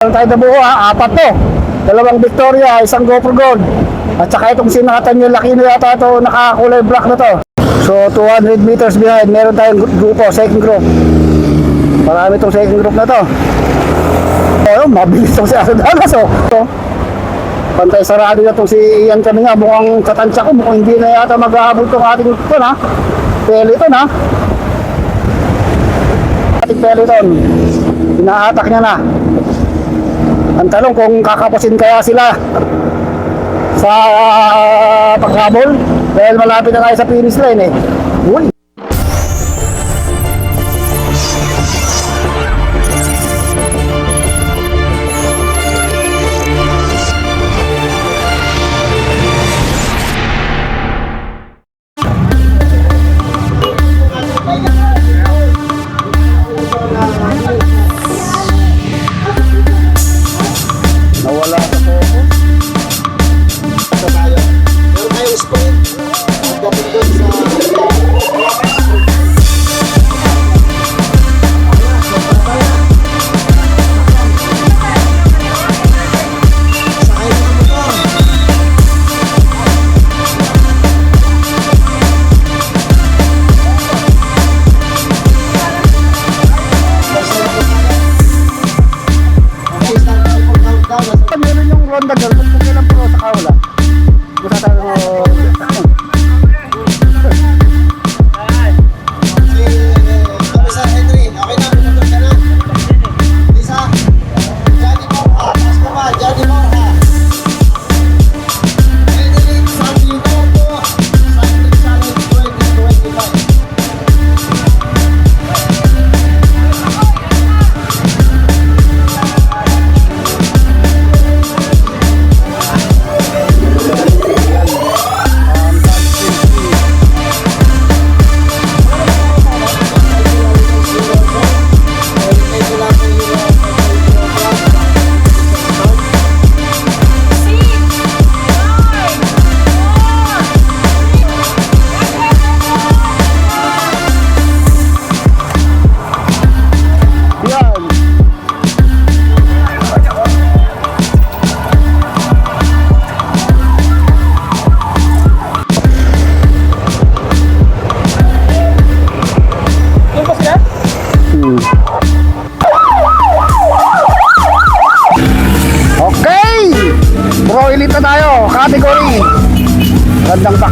Meron tayo nabuo ha, apat to. Dalawang Victoria, isang GoPro Gold. At saka itong sinakatan yung laki na yata ito, nakakulay black na to. So 200 meters behind, meron tayong gru- grupo, second group. Marami itong second group na to. Oh, mabilis itong si Asadanas oh. So, pantay sarado na itong si Ian kami nga, mukhang katansya ko, mukhang hindi na yata mag-aabot itong ating ito na. Peloton ha. Ating peloton. Inaatak niya na. Ang tanong kung kakapusin kaya sila sa uh, paghabol dahil malapit na tayo sa finish line eh. Uy!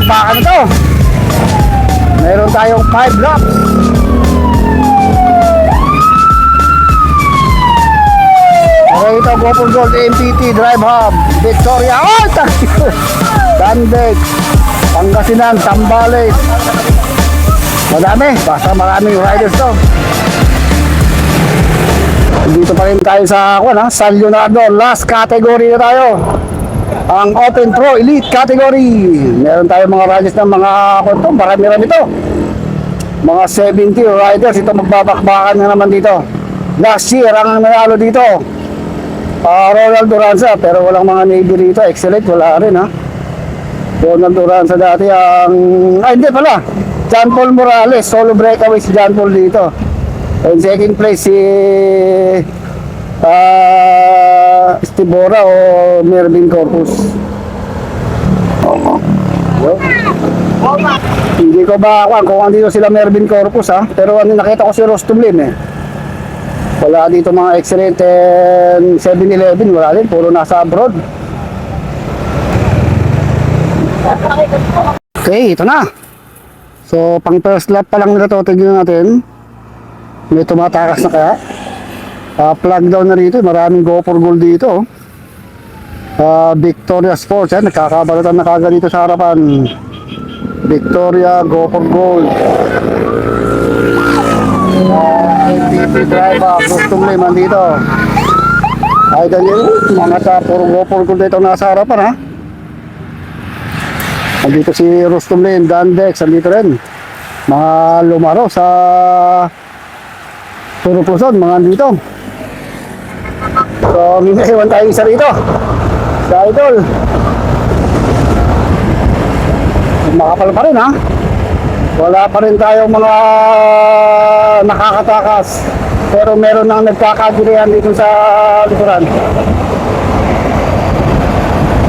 Gandang bakbakan ito. Meron tayong 5 laps. Okay, ito, GoPro Gold MPT Drive Hub, Victoria, oh, tayo! Dandex, Pangasinan, Tambales. Madami, basta maraming riders to. Dito pa rin tayo sa, ako na, San Leonardo, last category na tayo. Ang Open Pro Elite category. Meron tayo mga riders ng mga, kwanto, marami-rami to. Mga 70 riders, ito magbabakbakan na naman dito. Last year, ang nanalo dito, Ah, Ronald Duranza, pero walang mga Navy rito. Excellent, wala rin ha. Ronald Duranza dati ang... Ay, hindi pala. John Paul Morales, solo breakaway si John Paul dito. And second place si... ah Stibora o Mervin Corpus. Yo. Hindi ko ba kung, kung andito sila Mervin Corpus ha. Pero ano, nakita ko si Rostumlin eh. Wala dito mga excellent and 7-Eleven, wala din, puro nasa abroad. Okay, ito na. So, pang first lap pa lang nila to, natin. May tumatakas na kaya. Ah, plug down na rito, maraming GoPro Gold dito. Ah, Victoria Sports, yan, nagkakabalatan na kagad dito sa harapan. Victoria GoPro Gold. MPP driver, gustong dito. Ay, dali, mga sa puro gopol ko dito nasa harapan ha. Andito si Rustom Lin, Dandex, andito rin. Mga lumaro sa Puro Puson, mga andito. So, may naiwan tayo isa rito. Sa idol. Makapal pa rin ha. Wala pa rin tayong mga nakakatakas. Pero meron nang nagkakagirihan dito sa likuran.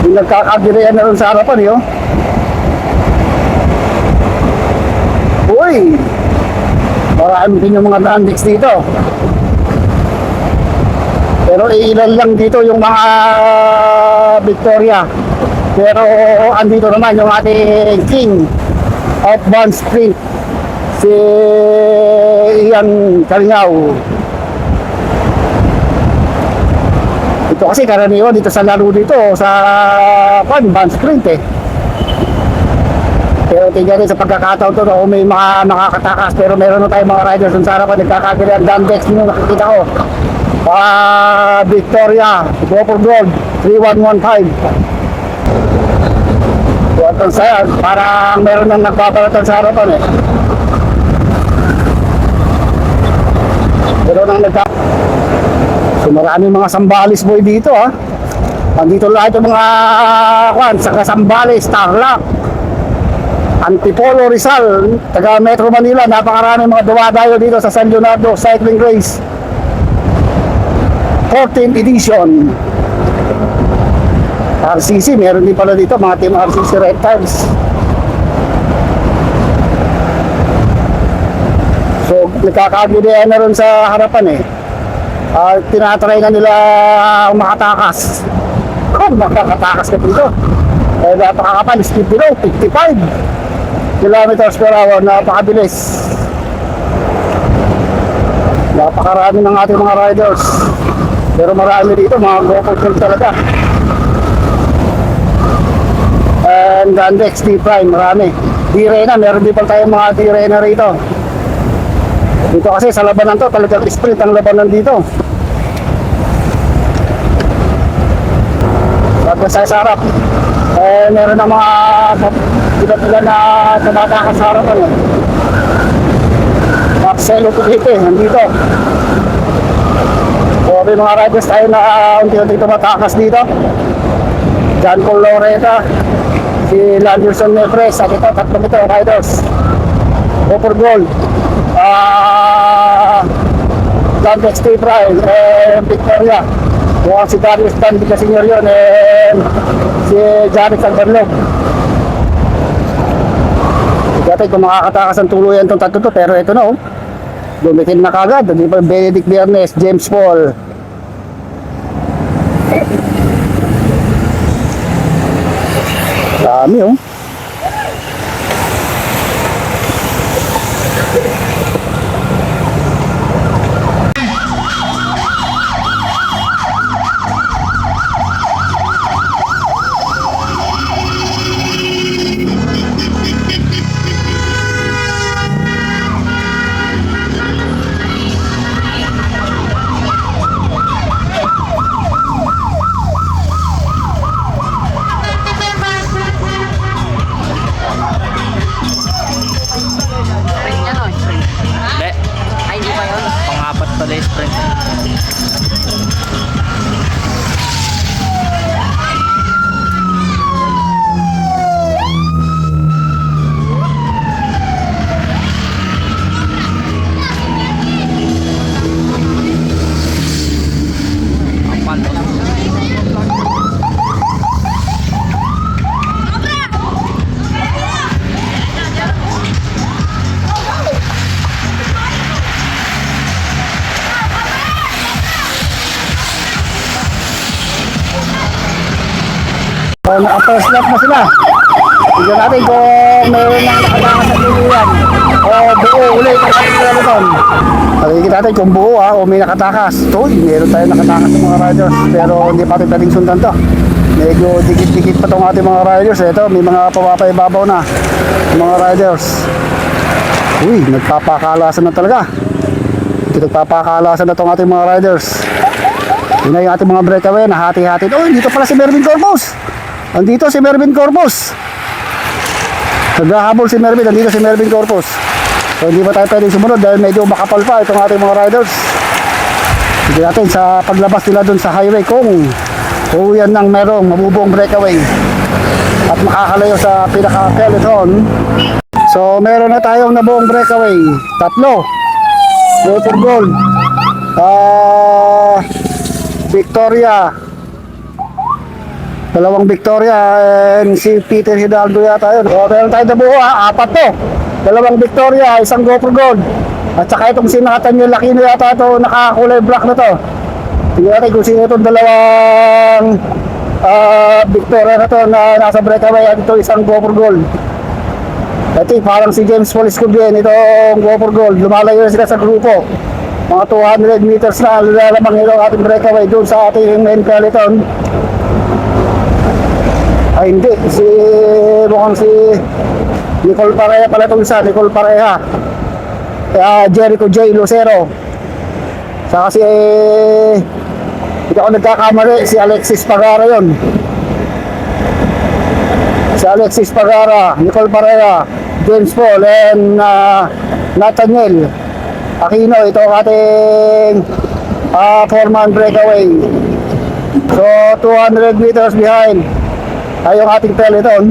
Yung nagkakagirihan na rin sa harapan, yun. Uy! Marami din yung mga landings dito. Pero ilan lang dito yung mga Victoria. Pero andito naman yung ating king of Bond Sprint. Si Ian Kalingaw. Ito kasi karaniwan dito sa laro dito sa pan Bond Sprint eh. Pero tingnan rin sa pagkakataon to, kung may mga makakatakas, pero meron na tayong mga riders dun sa harapan, nagkakagalian, Dandex mo nakikita ko. Ah, Victoria, for gold, 3115. Buwatan saya, parang meron nang nagbabalatan sa harapan eh. Pero nang nagka... So maraming mga sambalis boy dito ha. Andito lahat yung mga kwan, sa Sambales, Tarlac, Antipolo Rizal, taga Metro Manila, napakarami mga dumadayo dito sa San Leonardo Cycling Race. 14th edition. RCC, meron din pala dito mga team RCC Red Times. So, nagkakagidihan na rin sa harapan eh. Ah, tinatry na nila makatakas. Kung makakatakas ka dito. Eh, napakakapal, speed below, 55 kilometers per hour, napakabilis. Napakarami ng ating mga riders. Pero marami dito, mga GoPro talaga. And the next D-Prime, marami. D-Rena, meron din pala tayong mga D-Rena rito. Dito kasi sa labanan to, talagang sprint ang labanan dito. Sabi sa sarap. Eh, meron na mga ilan-ilan na tumatakas sa harapan. Eh. Marcelo Tubite, nandito. So, may mga riders tayo na uh, unti-unti tumatakas dito. John Paul Loreta, si Landerson Nefres, at ito, tatlong ito, riders. For gold. Ah, Landex T. Prime, eh, Victoria. Mukhang si Darius Tandy ka senior yun, eh, si Jared Albarlog. Dati kung makakatakas ang tuluyan itong tatlo to, pero ito na oh. Lumitin na kagad. Hindi pa Benedict Biernes, James Paul. Dami oh. Naka-first lap na sila. Tignan natin kung meron nang nakatakas sa tuluyan. O buo ulit ang ating peloton. Nakikita natin kung buo ha, o may nakatakas. Ito, meron tayo nakatakas sa mga riders. Pero hindi pa natin pwedeng sundan to. Medyo dikit-dikit pa tong ating mga riders. Ito, may mga pabapaibabaw na. Mga riders. Uy, nagpapakalasan na talaga. Ito, nagpapakalasan na tong ating mga riders. Yun na yung ating mga breakaway, nahati-hati. Oh, dito pala si Mervin Corpus. Andito si Mervin Corpus. Naghahabol si Mervin, andito si Mervin Corpus. So hindi pa tayo pwedeng sumunod dahil medyo makapal pa itong ating mga riders. Hindi natin sa paglabas nila dun sa highway kung uuwian ng merong mabubuong breakaway at makakalayo sa pinaka-peloton. So meron na tayong nabuong breakaway. Tatlo. For gold. Ah, Victoria. Dalawang Victoria and si Peter Hidalgo yata yun. O, meron tayo nabuo ha, apat to. Dalawang Victoria, isang GoPro Gold. At saka itong si Nathaniel Aquino yata ito, nakakulay black na to. Tingnan natin kung sino itong dalawang ah, Victoria na to na nasa breakaway at ito isang GoPro Gold. Ito eh, parang si James Paul Escobian, itong GoPro Gold. Lumalayo na sila sa grupo. Mga 200 meters na lalamang ito ang ating breakaway doon sa ating main peloton. Ay hindi, si mukhang si Nicole Pareha pala itong isa, Nicole Pareha. Kaya Jericho J. Lucero. Saka si hindi ako nagkakamali, si Alexis Pagara yon. Si Alexis Pagara, Nicole Pareha, James Paul, and uh, Nathaniel Aquino. Ito ang ating uh, four-man breakaway. So, 200 meters behind ay yung ating peloton.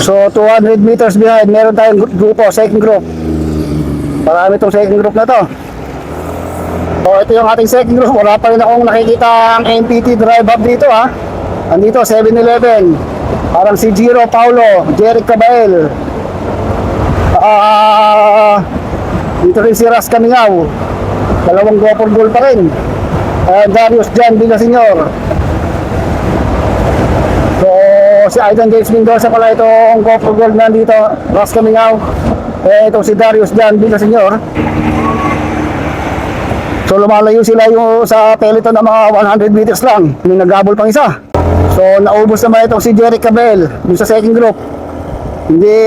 So, 200 meters behind, meron tayong gru- grupo, second group. Marami itong second group na to. So, ito yung ating second group. Wala pa rin akong nakikita ang MPT drive up dito ha. Andito, 7-Eleven. Parang si Giro Paulo, Jeric Cabael. Ah, dito rin si Ras Camingaw. Dalawang gopor goal pa rin. Ah, Darius Jan Villaseñor. So, si Aidan James Mendoza pala itong gopor goal na dito. Ras Camingaw. Eh, ito si Darius Jan Villaseñor. So lumalayo sila yung sa peloton ng mga 100 meters lang. May nagabol pang isa. So naubos naman itong si Jerry Cabel yung sa second group. Hindi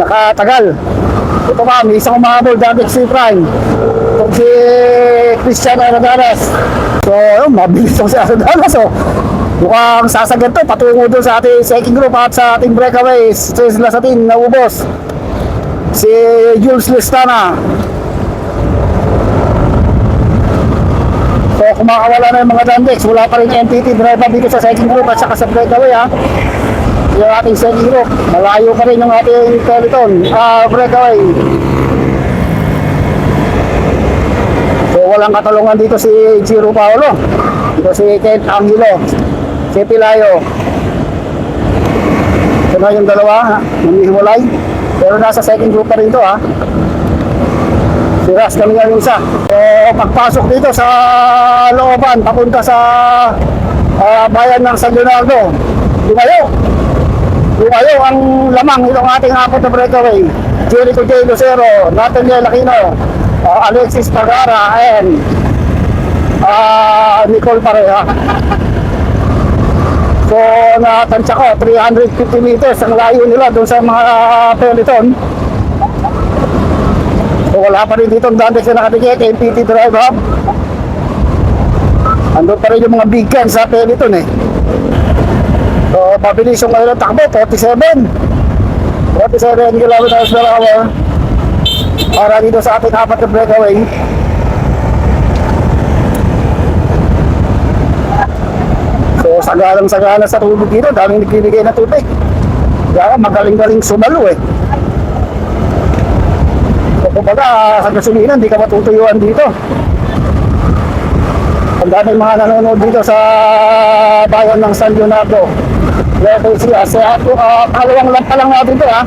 nakatagal. Ito pa, may isang umahabol dati si Prime. Itong si Christian Aradaras. So, yun, mabilis itong si Aradaras. So, mukhang sasagad to patungo doon sa ating second group at sa ating breakaways. So, sila sa ating naubos. Si Jules Listana, So kung makawala na yung mga Dandex, wala pa rin NTT driver dito sa second group at saka sa breakaway ha. Yung ating second group, malayo pa rin yung ating peloton, ah breakaway. So walang katulungan dito si Giro Paolo. Dito si Kent Angelo, si Pilayo. Ito na yung dalawa? Namihiwalay. Pero nasa second group pa rin to ha. Si Ras kami nga yung isa. So, pagpasok dito sa looban, papunta sa ah, bayan ng San Leonardo, lumayo. Lumayo ang lamang itong ating apat na breakaway. Jericho J. Lucero, Nathaniel Aquino, ah, Alexis Pagara, and ah, Nicole Pareha. So, natansya ko, 350 meters ang layo nila doon sa mga peloton. So wala pa rin dito ang Dandex na nakadikit, MPT Drive Hub. Andun pa rin yung mga big guns sa peloton eh. So pabilis yung kanilang takbo, 47. 47 kilometers per hour. Para dito sa ating apat na breakaway. So sagalang sagana sa tubig dito, daming nagbibigay na tubig. Kaya magaling-galing sumalo eh. So, kumbaga, sa gasolina, hindi ka matutuyuan dito. Ang daming mga nanonood dito sa bayan ng San Leonardo. Level siya. Sa uh, kalawang lap pa lang natin ito ha.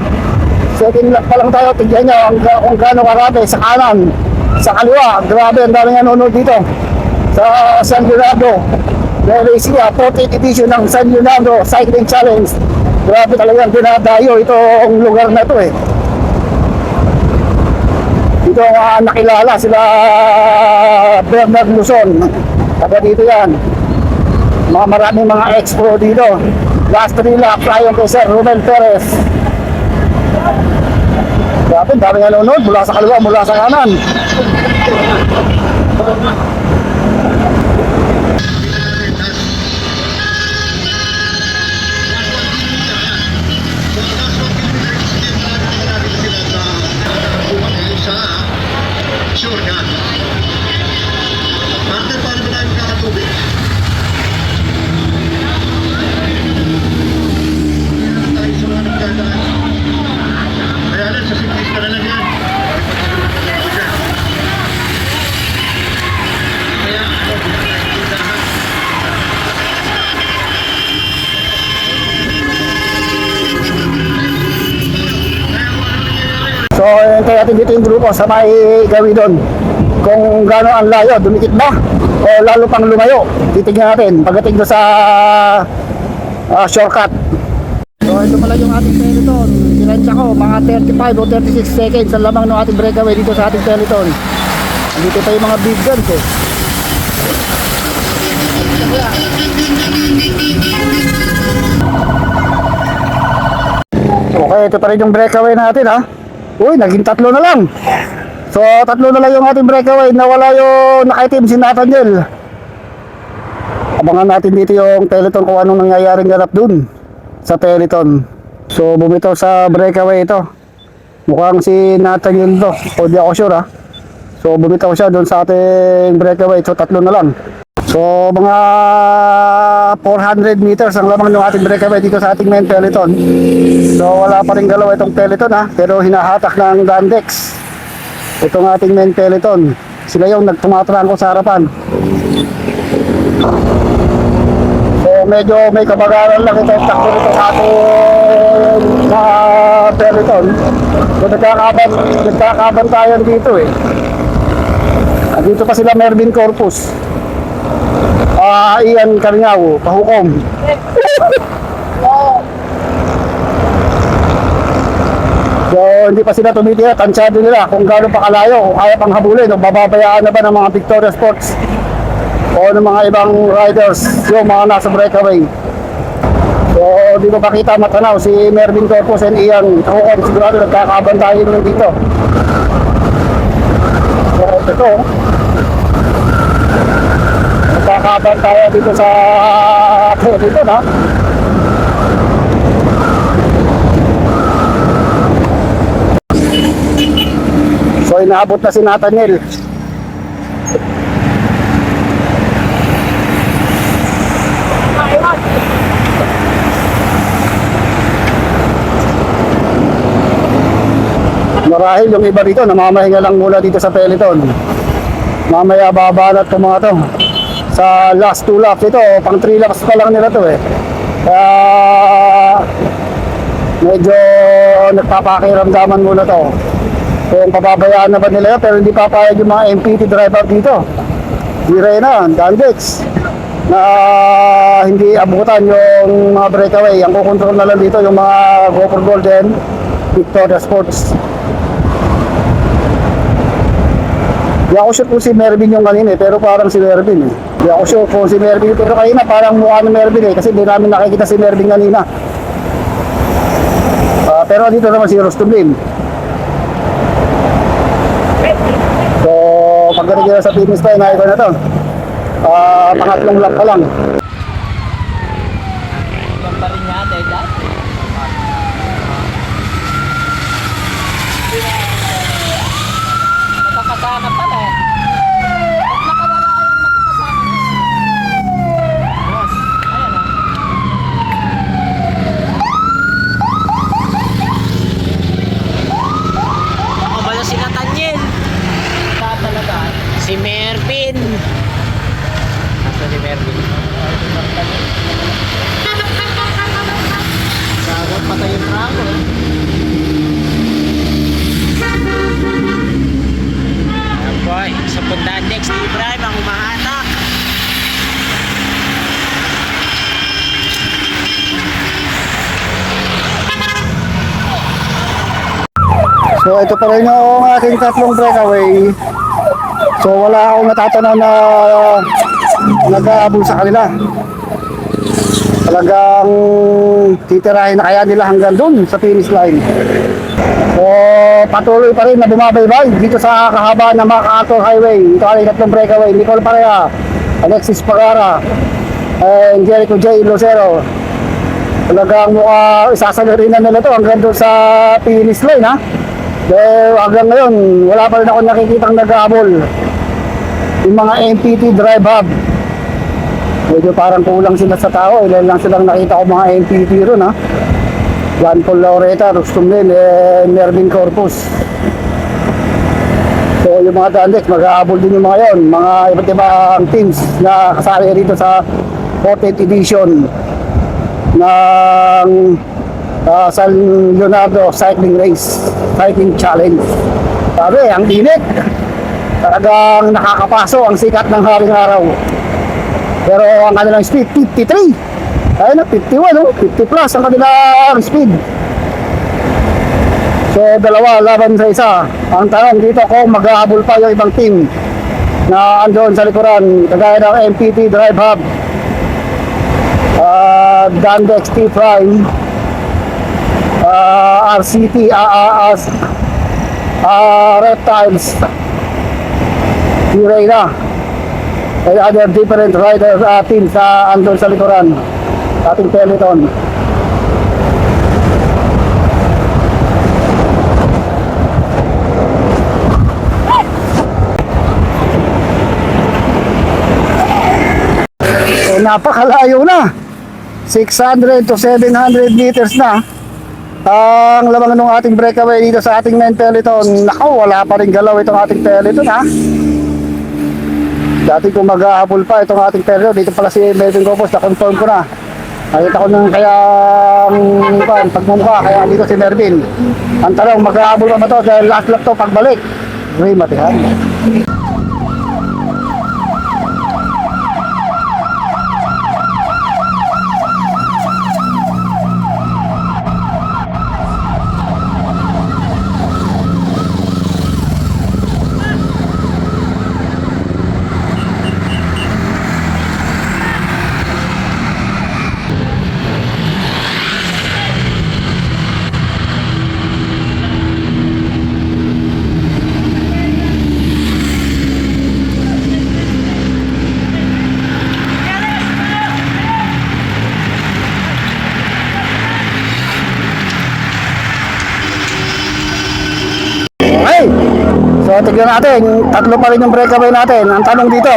Second lap pa lang tayo. Tignan nyo ang, kung gaano karami sa kanan. Sa kaliwa. Grabe, ang daming nanonood dito. Sa San Leonardo. Level siya. 14th edition ng San Leonardo Cycling Challenge. Grabe talagang dinadayo itong lugar na ito eh. Dito uh, nakilala sila Bernard Luzon. Taga dito yan. Mga maraming mga ex-pro dito. Last three lap tayo kay Sir Ruben Perez. Grabe, dami nanonood mula sa kaliwa, mula sa kanan. Grupo sa may gawin doon. Kung gaano ang layo, dumikit ba? O lalo pang lumayo. Titignan natin pagdating doon sa ah, shortcut. So ito pala yung ating peloton. Kinensya ko, mga 35 o 36 seconds ang lamang ng ating breakaway dito sa ating peloton. Dito yung mga big guns eh. Okay, ito pa rin yung breakaway natin ha. Uy, naging tatlo na lang. So, tatlo na lang yung ating breakaway. Nawala yung nakaitim si Nathaniel. Abangan natin dito yung Peloton kung anong nangyayaring ganap dun sa Peloton. So, bumitaw sa breakaway ito. Mukhang si Nathaniel to. O di ako sure ha. So, bumitaw siya dun sa ating breakaway. So, tatlo na lang. So, mga 400 meters ang lamang ng ating breakaway dito sa ating main peloton. So, wala pa rin galaw itong peloton ha, pero hinahatak ng Dandex. Itong ating main peloton. Sila yung nagtumatrangko sa harapan. So, medyo may kabagaran lang ito takbo nito sa ating mga peloton. So, nagkakaban, nagkakabantayan dito eh. Dito pa sila Mervin Corpus. Ah, Ian Karingaw, pahukom. So, hindi pa sila tumitira, tansyado nila kung gaano pa kalayo, kung kaya pang habulin, o bababayaan na ba ng mga Victoria Sports o ng mga ibang riders, yung mga nasa breakaway. So, di ko pakita matanaw si Mervin Corpus and Ian Kahukom, sigurado nagkakabantayan lang dito. So, ito, Nagkakabantayan dito sa dito na. So inaabot na si Nathaniel. Marahil yung iba dito, namamahinga lang muna dito sa Peloton. Mamaya babanat ko mga to. Sa last two laps ito, pang 3 laps pa lang nila to eh. Kaya medyo nagpapakiramdaman muna to. Kung pababayaan na ba nila pero hindi papayag yung mga MPT driver dito. Dire na, Dandex na hindi abutan yung mga breakaway. Ang kukontrol na lang dito yung mga GoPro Golden Victoria Sports. Di ako sure kung si Mervin yung kanina eh, pero parang si Mervin eh. Di ako sure kung si Mervin, pero kanina parang mukha ni Mervin eh, kasi hindi namin nakikita si Mervin kanina. Ah, pero dito naman si Rostumlin. So, pagdating nila sa finish line, nakita na to. Ah, pangatlong lap pa lang. Yan pa rin yata eh, dad. Nakakasana pala eh. Ba't nakawala yung nakakasana na yun? Boss, ayan o. Nakabalo si Nathaniel. Sa talaga. Si Mervin. Nasa si Mervin. Sagot patay yung rango eh. Ayan boy, sa puntahan next ni Ibrahim ang umahatak. So ito pa rin yung aking tatlong breakaway. So wala akong natatanaw na nag-aabol sa kanila. Talagang titirahin na kaya nila hanggang dun sa finish line. So patuloy pa rin na bumabaybay dito sa kahaba ng MacArthur Highway. Ito ay tatlong breakaway. Nicole Parea, Alexis Pagara, and Jericho J. Lucero. Talagang mukha isasalurin na nila to hanggang doon sa finish line ha. Dahil hanggang ngayon, wala pa rin ako nakikitang nag-aabol. Yung mga MPT drive hub. Medyo parang kulang sila sa tao. Ilan lang silang nakita ko mga MPT ron ha. Juan Paul Laureta, Rustum Lin, eh, Mervin Corpus. So yung mga Dandex, mag-aabol din yung mga yon. Mga iba't ibang teams na kasali rito sa 14th edition ng ah, San Leonardo Cycling Race, Cycling Challenge. Sabi, ang init. Talagang nakakapaso ang sikat ng haring araw. Pero ang kanilang speed, 53. Ayun na, 51, oh. 50 plus ang kanilang speed. So, dalawa laban sa isa. Ang tanong dito kung maghahabol pa yung ibang team na andon sa likuran, kagaya ng MPT Drive Hub, uh, Dandex T-Prime, uh, RCT, uh, uh, uh, uh, Reptiles, T-Rayna, and other different riders uh, na andon sa likuran, sa ating peloton. Eh, napakalayo na. 600 to 700 meters na. Ang lamang ng ating breakaway dito sa ating main peloton. Nako, wala pa rin galaw itong ating peloton ha. Dati kung mag-ahabol pa itong ating peloton, dito pala si Melvin Copos, na-confirm ko na. Nakita ko nung kaya pan, pagmumukha, kaya dito si Mervin. Ang tanong, mag-ahabol pa ba to? Dahil last lap to pagbalik. Ray Matihan. Okay. So, tignan natin. Tatlo pa rin yung breakaway natin. Ang tanong dito.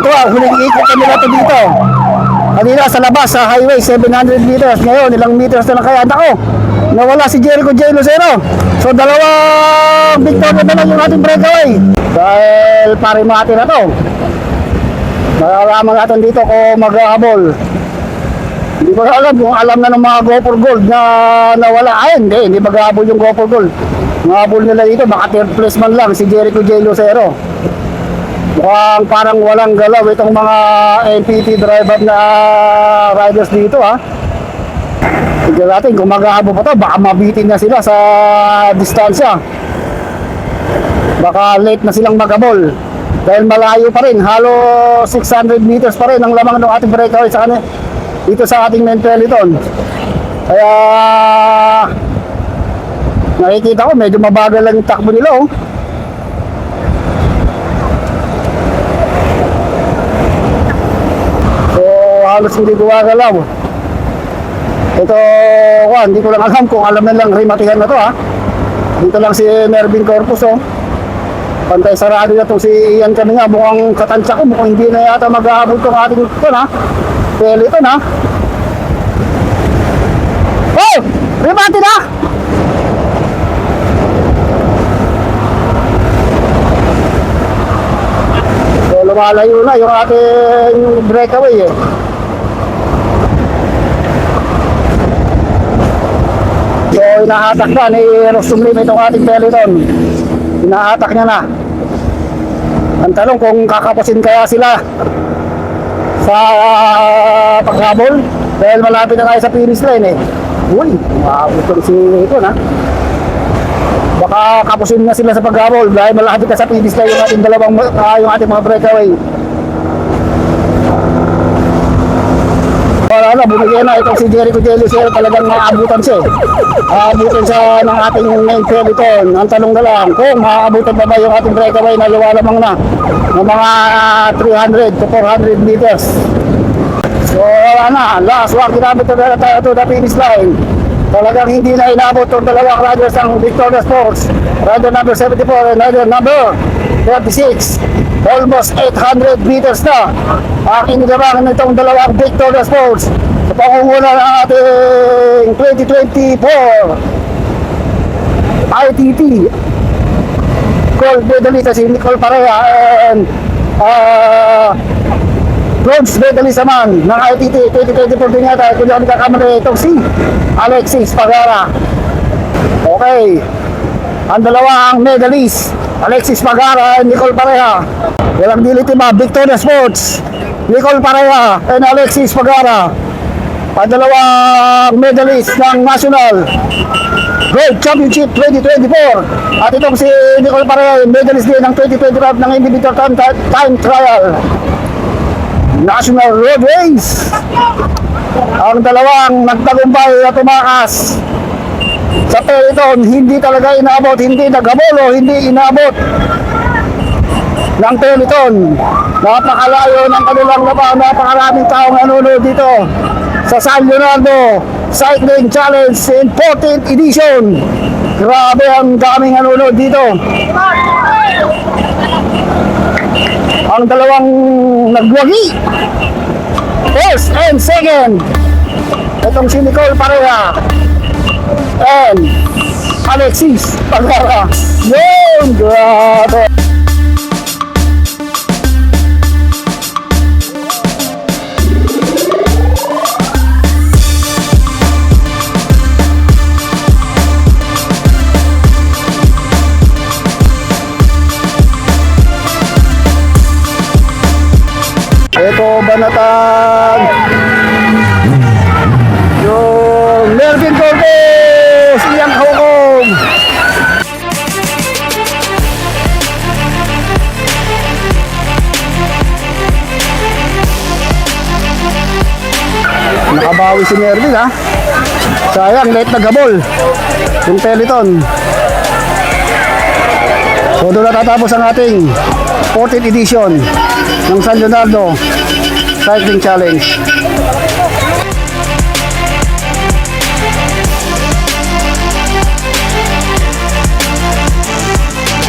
Ito ah, huling ikot na nila ito dito. Kanina sa labas, sa highway, 700 meters. Ngayon, ilang meters na lang kaya. Ako, nawala si Jericho J. Lucero. So, dalawang victory na lang yung ating breakaway. Dahil pare mati na to. Malalaman natin dito kung maghahabol. Hindi ko alam kung alam na ng mga go gold na nawala. Ay, hindi. Hindi maghahabol yung go gold. Mahabol nila dito. Baka third place man lang si Jericho J. Lucero. Mukhang parang walang galaw itong mga NPT driver na riders dito ha. Tignan natin kung maghahabol pa to. Baka mabitin na sila sa distansya. Baka late na silang maghabol. Dahil malayo pa rin. Halo 600 meters pa rin ang lamang ng ating breakaway sa kanila dito sa ating main peloton. Kaya nakikita ko medyo mabagal lang takbo nila oh. So halos hindi gumagalaw. Ito, oh, hindi ko lang alam kung alam na lang rimatihan na to ha. Dito lang si Mervin Corpus oh. Pantay sarado na to si Ian kanina. Mukhang katansya ko. Mukhang hindi na yata mag-aabot tong ating ito ha. Peloton ha. Oh! Rimati na! Lumalayo na yung ating breakaway eh. So, inahatak na ni Rostum Lim itong ating peloton. Inahatak niya na. Ang tanong kung kakapusin kaya sila sa paghabol dahil malapit na tayo sa finish line eh. Uy, maabot ko si ito na. Baka kapusin na sila sa paghabol dahil malapit na sa finish line yung ating dalawang uh, yung ating mga breakaway. Wala na, bumigay na itong si Jericho J. Lucero talagang maabutan siya. eh. Maabutan siya ng ating main peloton. Ang tanong na lang, kung maaabutan pa ba yung ating breakaway na luwalamang na ng mga ah, 300 to 400 meters. So, wala na. Last one kilometer na tayo to the finish line. Talagang hindi na inabot itong dalawang riders ng Victoria Sports. Rider number 74 and rider number 36. Almost 800 meters na ang inilabangan nitong dalawang Victoria Sports sa pangunguna ng ating 2024 ITT gold medalista si Nicole Parea and uh, bronze medalista man ng ITT 2024 din yata kung di ako nagkakamali itong si Alexis Pagara okay ang dalawang medalist, Alexis Pagara and Nicole Pareha. Walang dilitiba, Victoria Sports, Nicole Pareha and Alexis Pagara. Ang dalawang medalist ng National World Championship 2024. At itong si Nicole Pareha, medalist din ng 2025 ng individual time, time trial. National Road Race. Ang dalawang nagtagumpay at tumakas sa peloton, hindi talaga inaabot, hindi nagabolo, hindi inaabot ng peloton. Napakalayo ng kanilang laba, napakaraming taong nanonood dito sa San Leonardo Cycling Challenge in 14th edition. Grabe ang daming nanonood dito. Ang dalawang nagwagi. First and second. Itong si Nicole Pareha. And Alexis Pagara. Yun! Grabe! Si Mervin ha. Sayang, late na gabol. Yung Peloton. So doon natatapos ang ating 14th edition ng San Leonardo Cycling Challenge.